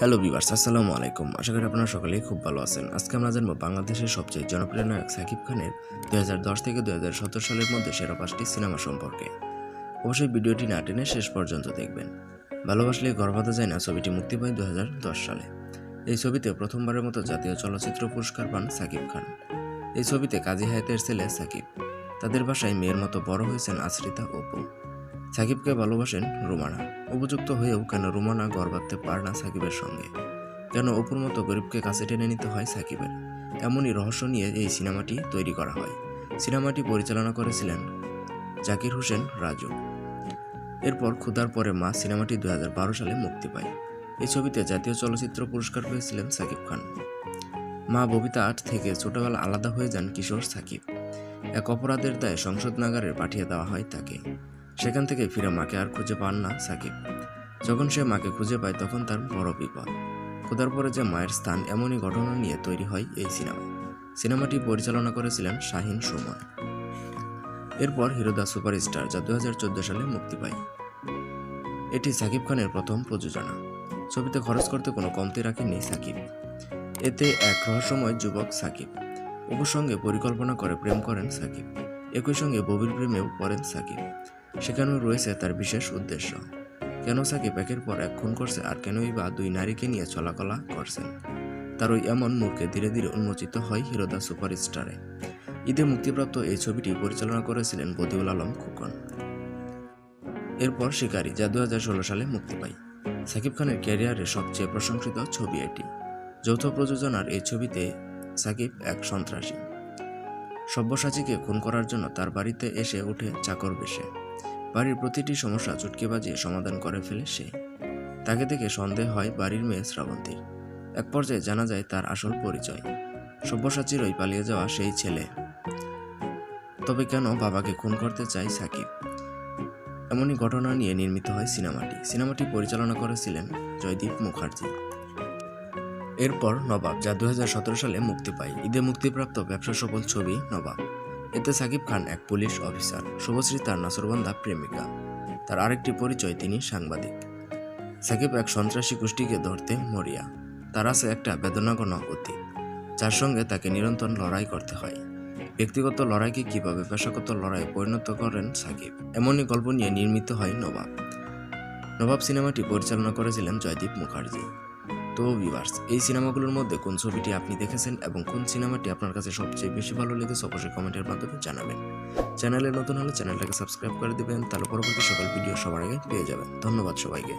Hello বিভার্স আসসালামু আলাইকুম। আশা করি আপনারা সকলেই খুব ভালো আছেন। আজকে আমরা জানব বাংলাদেশের সবচেয়ে জনপ্রিয় নায়ক সাকিব খানের দু হাজার দশ থেকে দুই হাজার সতের সালের মধ্যে সেরা পাঁচটি সিনেমা সম্পর্কে। অবশ্যই ভিডিওটি না টেনে শেষ পর্যন্ত দেখবেন। ভালোবাসলে গর্বাধা যায় না ছবিটি মুক্তি পায় দু হাজার দশ সালে। এই ছবিতে প্রথমবারের মতো জাতীয় চলচ্চিত্র পুরস্কার পান সাকিব খান। এই ছবিতে কাজী হায়াতের ছেলে সাকিব। তাদের বাসায় মেয়ের মতো বড় হয়েছেন আশ্রিতা অপু। সাকিবকে ভালোবাসেন রুমানা। উপযুক্ত হয়েও কেন রুমানা গর্বাতে পার না সাকিবের সঙ্গে? কেন অপুর মতো গরিবকে কাছে টেনে নিতে হয় সাকিবের? এমনই রহস্য নিয়ে এই সিনেমাটি তৈরি করা হয়। সিনেমাটি পরিচালনা করেছিলেন জাকির হোসেন রাজু। এরপর ক্ষুধার পরে মা সিনেমাটি দুই হাজার বারো সালে মুক্তি পায়। এই ছবিতে জাতীয় চলচ্চিত্র পুরস্কার পেয়েছিলেন সাকিব খান। মা ববিতা আট থেকে ছোটবেলা আলাদা হয়ে যান কিশোর সাকিব। এক অপরাধের দায়ে সংসদ নাগারে পাঠিয়ে দেওয়া হয় তাকে। সেখান থেকে ফিরে মাকে আর খুঁজে পান না সাকিব। যখন সে মাকে খুঁজে পায়, তখন তার বড় বিপদ। খোদার পরে যে মায়ের স্থান, এমনই ঘটনা নিয়ে তৈরি হয় এই সিনেমা। সিনেমাটি পরিচালনা করেছিলেন শাহিন সুমন। এরপর হিরোদা সুপারস্টার, যা দু হাজার চোদ্দ সালে মুক্তি পায়। এটি সাকিব খানের প্রথম প্রযোজনা। ছবিতে খরচ করতে কোনো কমতি রাখেননি সাকিব। এতে এক রহস্যময় যুবক সাকিব। অপুর সঙ্গে পরিকল্পনা করে প্রেম করেন সাকিব। একই সঙ্গে ববির প্রেমেও পড়েন সাকিব। সেখানেও রয়েছে তার বিশেষ উদ্দেশ্য। কেন সাকিব একের পর এক খুন করছে আর কেনই বা দুই নারীকে নিয়ে চলাকলা করছেন? তার ওই এমন মুখে ধীরে ধীরে উন্মোচিত হয় হিরোদা সুপারস্টারে। ঈদে মুক্তিপ্রাপ্ত এই ছবিটি পরিচালনা করেছিলেন বদিউল আলম খোকন। এরপর শিকারী, যা দুই হাজার ষোলো সালে মুক্তি পায়। সাকিব খানের ক্যারিয়ারের সবচেয়ে প্রশংসিত ছবি এটি। যৌথ প্রযোজনার এই ছবিতে সাকিব এক সন্ত্রাসী। সব্যসাচীকে খুন করার জন্য তার বাড়িতে এসে ওঠে চাকর বেশে। বাড়ির প্রতিটি সমস্যা চুটকি বাজিয়ে সমাধান করে ফেলে সে। তাকে দেখে সন্দেহ হয় বাড়ির মেয়ে শ্রাবন্তীর। এক পর্যায়ে জানা যায় তার আসল পরিচয়। সব্যসাচীরই পালিয়ে যাওয়া সেই ছেলে। তবে কেন বাবাকে খুন করতে চায় সাকিব? এমনই ঘটনা নিয়ে নির্মিত হয় সিনেমাটি। সিনেমাটি পরিচালনা করেছিলেন জয়দীপ মুখার্জি। এরপর নবাব, যা দু হাজার সতেরো সালে মুক্তি পায়। ঈদে মুক্তিপ্রাপ্ত ব্যবসা সফল ছবি নবাব। এতে সাকিব খান এক পুলিশ অফিসার, শুভশ্রী তার নাসরবান্ধা প্রেমিকা। তার আরেকটি পরিচয়, তিনি সাংবাদিক। সাকিব এক সন্ত্রাসী গোষ্ঠীকে ধরতে মরিয়া। তার আছে একটা বেদনাগণ অতীত, যার সঙ্গে তাকে নিরন্তর লড়াই করতে হয়। ব্যক্তিগত লড়াইকে কীভাবে পেশাগত লড়াইয়ে পরিণত করেন সাকিব, এমনই গল্প নিয়ে নির্মিত হয় নবাব। নবাব সিনেমাটি পরিচালনা করেছিলেন জয়দীপ মুখার্জি। তো ভিভার্স এই সিনেমাগুলোর মধ্যে কোন ছবিটি আপনি দেখেছেন এবং কোন সিনেমাটি আপনার কাছে সবচেয়ে বেশি ভালো লেগেছে অবশ্যই কমেন্টের মাধ্যমে জানাবেন। চ্যানেলে নতুন হলে চ্যানেলটাকে সাবস্ক্রাইব করে দেবেন, তাহলে পরবর্তী সকল ভিডিও সবার আগে পেয়ে যাবেন। ধন্যবাদ সবাইকে।